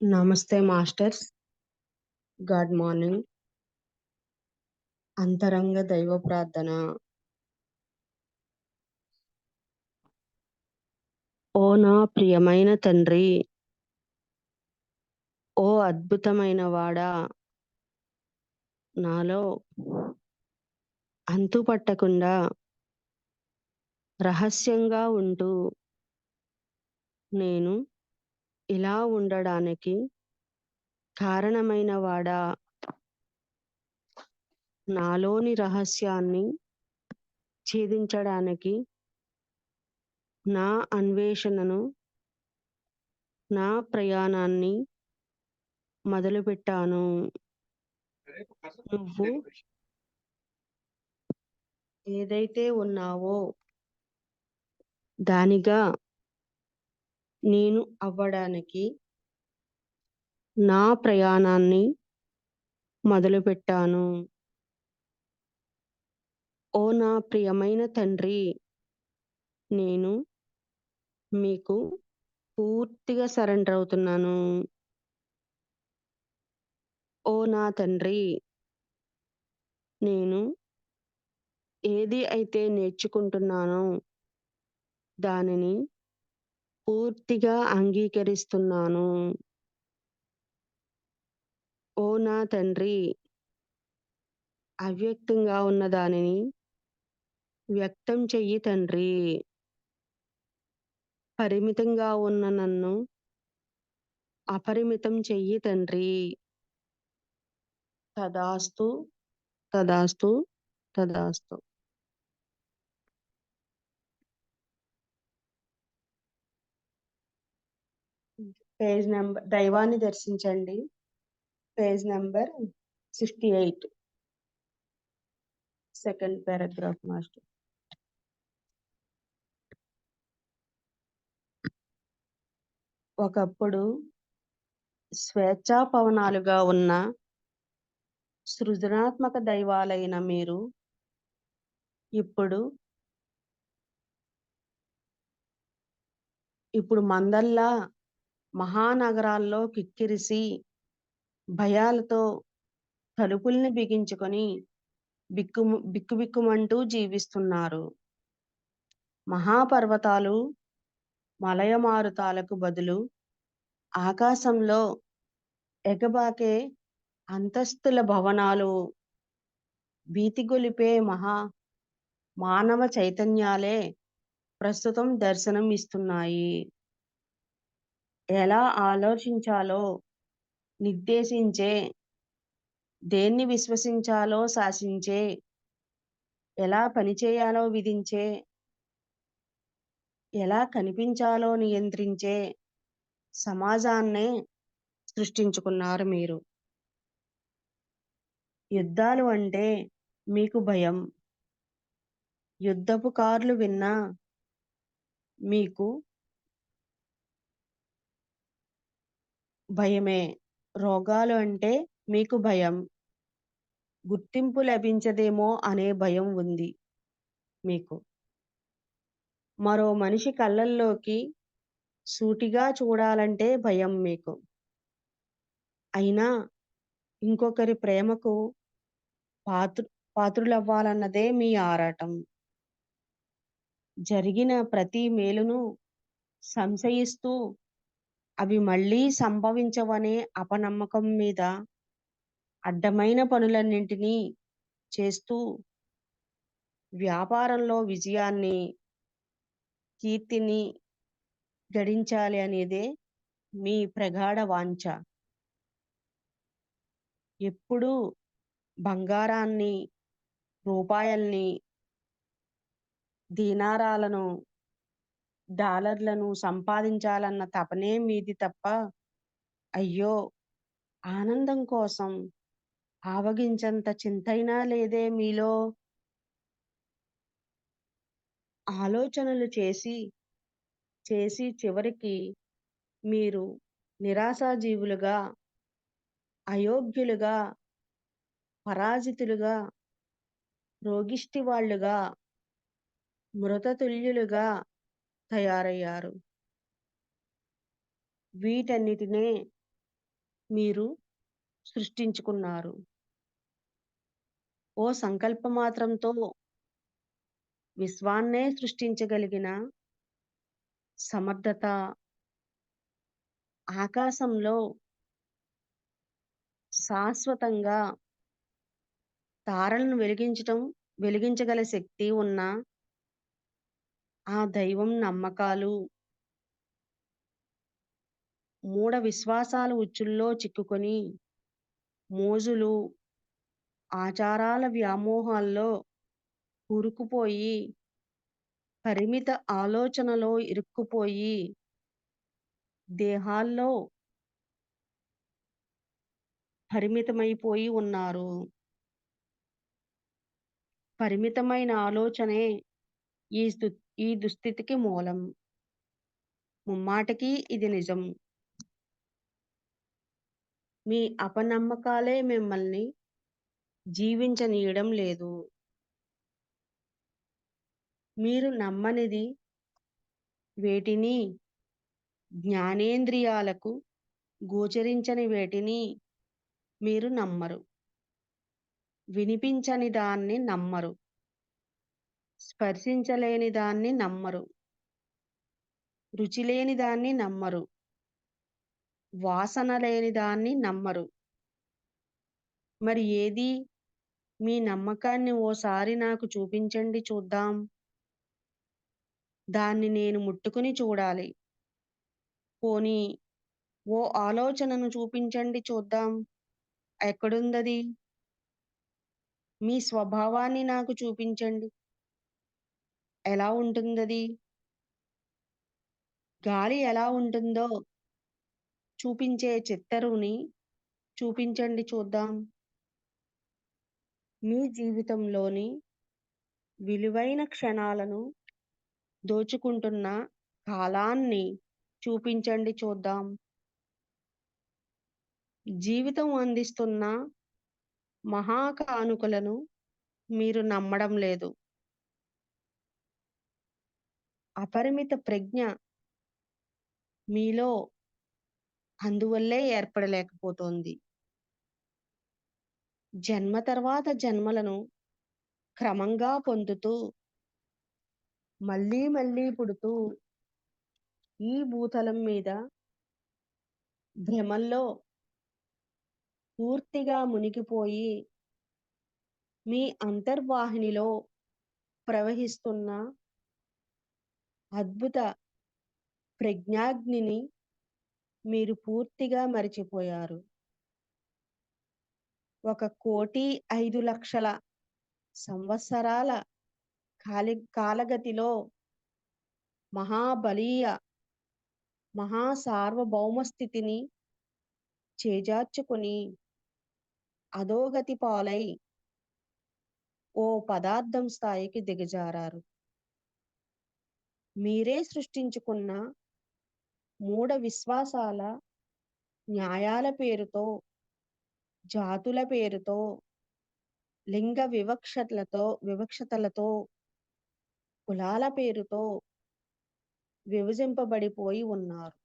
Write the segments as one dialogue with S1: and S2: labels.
S1: నమస్తే masters. Good morning. అంతరంగ దైవ ప్రార్థన. ఓ నా ప్రియమైన తండ్రి ఓ అద్భుతమైన వాడా నాలో అంతుపట్టకుండా రహస్యంగా ఉంటూ నేను ఇలా ఉండడానికి కారణమైన వాడా నాలోని రహస్యాన్ని ఛేదించడానికి నా అన్వేషణను నా ప్రయాణాన్ని మొదలుపెట్టాను. నువ్వు ఏదైతే ఉన్నావో దానిగా నేను అవ్వడానికి నా ప్రయాణాన్ని మొదలుపెట్టాను. ఓ నా ప్రియమైన తండ్రి నేను మీకు పూర్తిగా సరెండర్ అవుతున్నాను. ఓ నా తండ్రి నేను ఏది అయితే నేర్చుకుంటున్నానో దానిని పూర్తిగా అంగీకరిస్తున్నాను. ఓ నా తండ్రి అవ్యక్తంగా ఉన్న దానిని వ్యక్తం చెయ్యి తండ్రి. పరిమితంగా ఉన్న నన్ను అపరిమితం చెయ్యి తండ్రి. తదాస్తు తదాస్తు తదాస్తు. పేజ్ నెంబర్ దైవాన్ని దర్శించండి. Page number sixty eight. Second paragraph master. ఒకప్పుడు స్వేచ్ఛా పవనాలుగా ఉన్న సృజనాత్మక దైవాలైన మీరు ఇప్పుడు ఇప్పుడు మందల్లా మహానగరాల్లో కిక్కిరిసి భయాలతో తలుపుల్ని బిగించుకొని బిక్కు బిక్కుబిక్కుమంటూ జీవిస్తున్నారు. మహాపర్వతాలు మలయమారుతాలకు బదులు ఆకాశంలో ఎగబాకే అంతస్తుల భవనాలు భీతిగొలిపే మహా మానవ చైతన్యాలే ప్రస్తుతం దర్శనం ఇస్తున్నాయి ఎలా ఆలోచించాలో నిర్దేశించే దేన్ని విశ్వసించాలో శాసించే ఎలా పనిచేయాలో విధించే ఎలా కనిపించాలో నియంత్రించే సమాజాన్నే సృష్టించుకున్నారు మీరు. యుద్ధాలు అంటే మీకు భయం. యుద్ధపు కార్లు విన్నా మీకు భయమే. రోగాలు అంటే మీకు భయం. గుర్తింపు లభించదేమో అనే భయం ఉంది మీకు. మరో మనిషి కళ్ళల్లోకి సూటిగా చూడాలంటే భయం మీకు. అయినా ఇంకొకరి ప్రేమకు పాత్ర పాత్రులవ్వాలన్నదే మీ ఆరాటం. జరిగిన ప్రతి మేలును సంశయిస్తూ అవి మళ్ళీ సంభవించవనే అపనమ్మకం మీద అడ్డమైన పనులన్నింటినీ చేస్తూ వ్యాపారంలో విజయాన్ని కీర్తిని గడించాలి అనేదే మీ ప్రగాఢ వాంఛ. ఎప్పుడూ బంగారాన్ని రూపాయల్ని దీనారాలను డాలర్లను సంపాదించాలన్న తపనే మీది తప్ప అయ్యో! ఆనందం కోసం ఆవగించంత చింతైనా లేదే మీలో? ఆలోచనలు చేసి చేసి చివరికి మీరు నిరాశాజీవులుగా అయోగ్యులుగా పరాజితులుగా రోగిష్టి వాళ్ళుగా మృతతుల్యులుగా తయారయ్యారు వీటన్నిటినే మీరు సృష్టించుకున్నారు. ఓ సంకల్ప మాత్రంతో విశ్వాన్నే సృష్టించగలిగిన సమర్థత ఆకాశంలో శాశ్వతంగా తారలను వెలిగించటం వెలిగించగల శక్తి ఉన్న ఆ దైవం నమ్మకాలు మూఢ విశ్వాసాల ఉచ్చుల్లో చిక్కుకొని మోజులు ఆచారాల వ్యామోహాల్లో కూరుకుపోయి పరిమిత ఆలోచనలో ఇరుక్కుపోయి దేహాల్లో పరిమితమైపోయి ఉన్నారు. పరిమితమైన ఆలోచనే ఈ స్థు ఈ దుస్థితికి మూలం. ముమ్మాటకి ఇది నిజం. మీ అపనమ్మకాలే మిమ్మల్ని జీవించనీయడం లేదు. మీరు నమ్మనిది వేటిని జ్ఞానేంద్రియాలకు గోచరించని వేటిని మీరు నమ్మరు. వినిపించని దాన్ని నమ్మరు. స్పర్శించలేని దాన్ని నమ్మరు. రుచి లేని దాన్ని నమ్మరు. వాసన లేని దాన్ని నమ్మరు. మరి ఏది? మీ నమ్మకాన్ని ఓసారి నాకు చూపించండి చూద్దాం. దాన్ని నేను ముట్టుకుని చూడాలి. పోనీ ఓ ఆలోచనను చూపించండి చూద్దాం. ఎక్కడుందది? మీ స్వభావాన్ని నాకు చూపించండి. ఎలా ఉంటుందది? గాలి ఎలా ఉంటుందో చూపించే చిత్తరువుని చూపించండి చూద్దాం. మీ జీవితంలోని విలువైన క్షణాలను దోచుకుంటున్న కాలాన్ని చూపించండి చూద్దాం. జీవితం అందిస్తున్న మహా కానుకలను మీరు నమ్మడం లేదు. అపరిమిత ప్రజ్ఞ మీలో అందువల్లే ఏర్పడలేకపోతోంది. జన్మ తర్వాత జన్మలను క్రమంగా పొందుతూ మళ్ళీ మళ్ళీ పుడుతూ ఈ భూతలం మీద భ్రమల్లో పూర్తిగా మునిగిపోయి మీ అంతర్వాహినిలో ప్రవహిస్తున్న అద్భుత ప్రజ్ఞాగ్నిని మీరు పూర్తిగా మరిచిపోయారు. ఒక కోటి ఐదు లక్షల సంవత్సరాల కాలి కాలగతిలో మహాబలీయ మహా సార్వభౌమ స్థితిని చేజార్చుకుని అధోగతి పాలై ఓ పదార్థం స్థాయికి దిగజారారు. మీరే సృష్టించుకున్న మూఢ విశ్వాసాల న్యాయాల పేరుతో, జాతుల పేరుతో, లింగ వివక్షతలతో వివక్షతలతో, కులాల పేరుతో విభజింపబడిపోయి ఉన్నారు.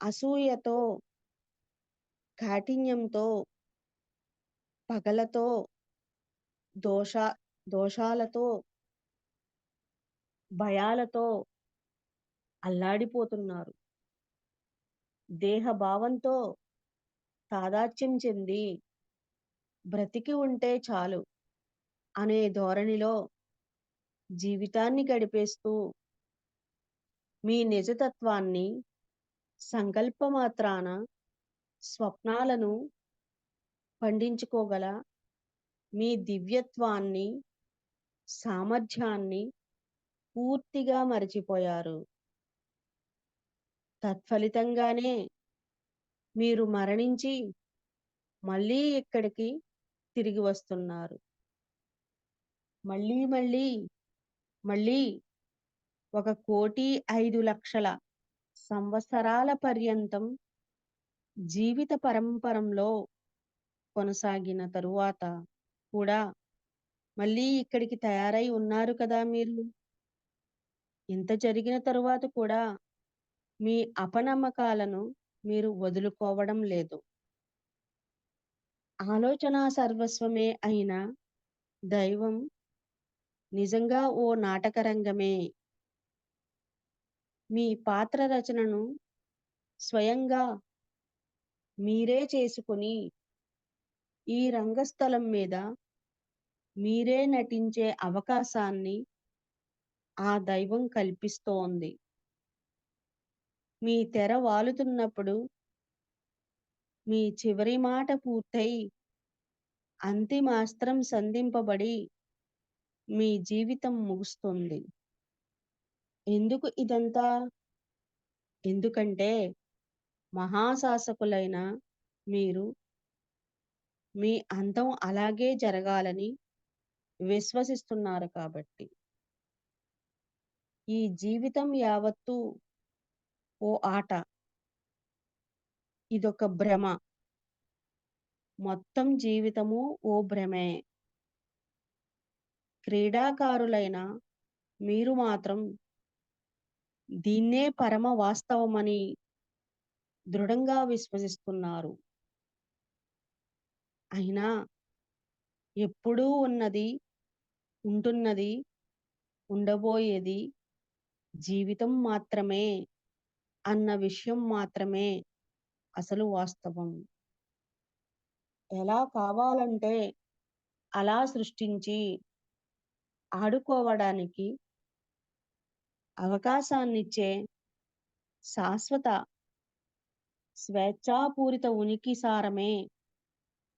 S1: అసూయతో, కాఠిన్యంతో, పగలతో, దోష దోషాలతో, భయాలతో అల్లాడిపోతున్నారు. దేహభావంతో తాదాత్యం చెంది బ్రతికి ఉంటే చాలు అనే ధోరణిలో జీవితాన్ని గడిపేస్తూ మీ నిజతత్వాన్ని సంకల్పమాత్రాన స్వప్నాలను పండించుకోగల మీ దివ్యత్వాన్ని, సామర్థ్యాన్ని పూర్తిగా మరచిపోయారు. తత్ఫలితంగానే మీరు మరణించి మళ్ళీ ఇక్కడికి తిరిగి వస్తున్నారు. మళ్ళీ మళ్ళీ, మళ్ళీ ఒక కోటి ఐదు లక్షల సంవత్సరాల పర్యంతం జీవిత పరంపరంలో కొనసాగిన తరువాత కూడా మళ్ళీ ఇక్కడికి తయారై ఉన్నారు కదా మీరు. ఇంత జరిగిన తరువాత కూడా మీ అపనమ్మకాలను మీరు వదులుకోవడం లేదు. ఆలోచనా సర్వస్వమే అయిన దైవం నిజంగా ఓ నాటకరంగమే. మీ పాత్ర రచనను స్వయంగా మీరే చేసుకుని ఈ రంగస్థలం మీద మీరే నటించే అవకాశాన్ని ఆ దైవం కల్పిస్తోంది. మీ తెర వాలుతున్నప్పుడు మీ చివరి మాట పూర్తయి, అంతిమాస్త్రం సంధింపబడి, మీ జీవితం ముగుస్తుంది. ఎందుకు ఇదంతా? ఎందుకంటే మహాశాసకులైన మీరు మీ అంతం అలాగే జరగాలని విశ్వసిస్తున్నారు కాబట్టి. ఈ జీవితం యావత్తు ఓ ఆట. ఇదొక భ్రమ. మొత్తం జీవితము ఓ భ్రమే. క్రీడాకారులైన మీరు మాత్రం దీన్నే పరమ వాస్తవమని దృఢంగా విశ్వసిస్తున్నారు. అయినా ఎప్పుడూ ఉన్నది, ఉంటున్నది, ఉండబోయేది జీవితం మాత్రమే అన్న విషయం మాత్రమే అసలు వాస్తవం. ఎలా కావాలంటే అలా సృష్టించి, ఆడుకోవడానికి అవకాశాన్నిచ్చే శాశ్వత, స్వేచ్ఛాపూరిత ఉనికి సారమే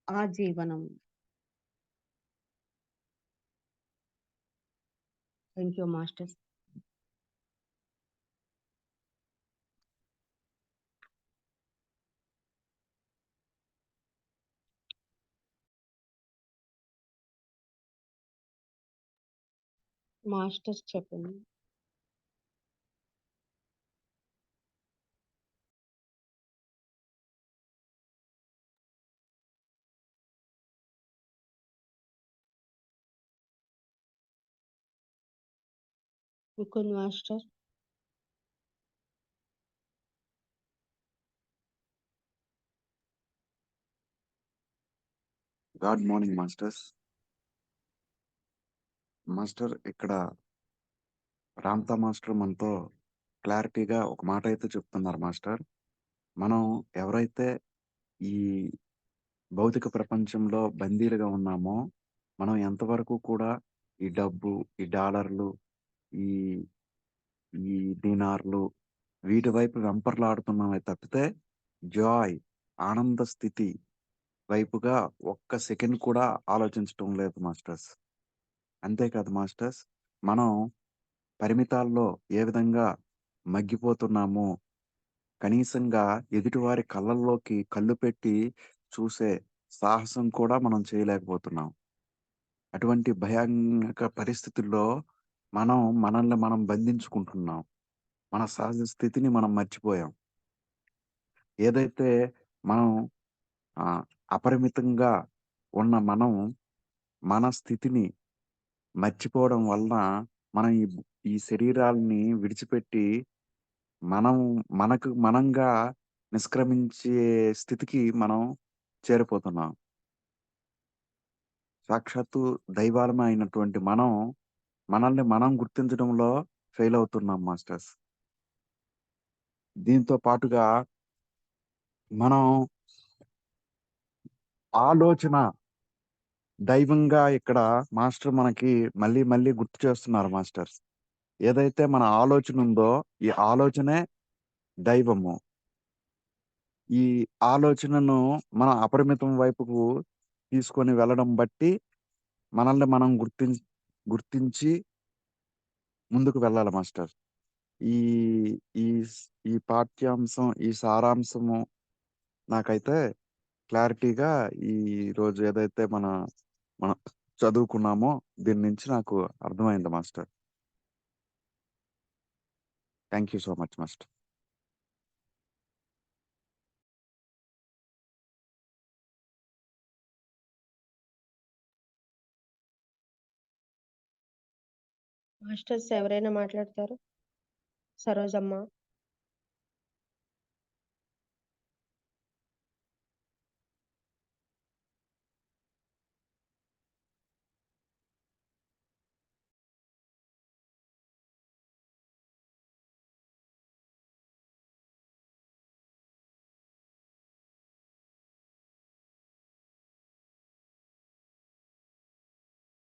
S1: ఆ జీవనం. Thank you masters. మాస్టర్స్ చెప్పండి. Mukund master.
S2: Good morning masters. Master ఇక్కడ రామ్తా మాస్టర్ మనతో క్లారిటీగా ఒక మాట అయితే చెప్తున్నారు మాస్టర్. మనం ఎవరైతే ఈ భౌతిక ప్రపంచంలో బందీలుగా ఉన్నామో, మనం ఎంతవరకు కూడా ఈ డబ్బు, ఈ డాలర్లు, ఈ ఈ దీనార్లు వీటి వైపు వెంపర్లాడుతున్నామే తప్పితే జాయ్ ఆనంద స్థితి వైపుగా ఒక్క సెకండ్ కూడా ఆలోచించటం లేదు మాస్టర్స్. అంతేకాదు మాస్టర్స్ మనం పరిమితాల్లో ఏ విధంగా మగ్గిపోతున్నామో, కనీసంగా ఎదుటివారి కళ్ళల్లోకి కళ్ళు పెట్టి చూసే సాహసం కూడా మనం చేయలేకపోతున్నాం. అటువంటి భయాంక పరిస్థితుల్లో మనం మనల్ని మనం బంధించుకుంటున్నాం. మన సహజ స్థితిని మనం మర్చిపోయాం. ఏదైతే మనం అపరిమితంగా ఉన్న మనం మన స్థితిని మర్చిపోవడం వలన మనం ఈ ఈ శరీరాల్ని విడిచిపెట్టి మనం మనకు మనంగా నిష్క్రమించే స్థితికి మనం చేరిపోతున్నాం. సాక్షాత్తు దైవాలమే అయినటువంటి మనం, మనల్ని మనం గుర్తించడంలో ఫెయిల్ అవుతున్నాం మాస్టర్స్. దీంతో పాటుగా మనం ఆలోచన దైవంగా ఇక్కడ మాస్టర్ మనకి మళ్ళీ మళ్ళీ గుర్తు చేస్తున్నారు మాస్టర్ ఏదైతే మన ఆలోచన ఉందో, ఈ ఆలోచనే దైవము. ఈ ఆలోచనను మన అపరిమితం వైపుకు తీసుకొని వెళ్ళడం బట్టి, మనల్ని మనం గుర్తిం గుర్తించి ముందుకు వెళ్ళాలి మాస్టర్. ఈ ఈ ఈ పాఠ్యాంశం, ఈ సారాంశము నాకైతే క్లారిటీగా ఈ రోజు ఏదైతే మన మనం చదువుకున్నామో దీని నుంచి నాకు అర్థమైంది master. Thank you so much master.
S1: Masters ఎవరైనా మాట్లాడతారు సరోజమ్మ.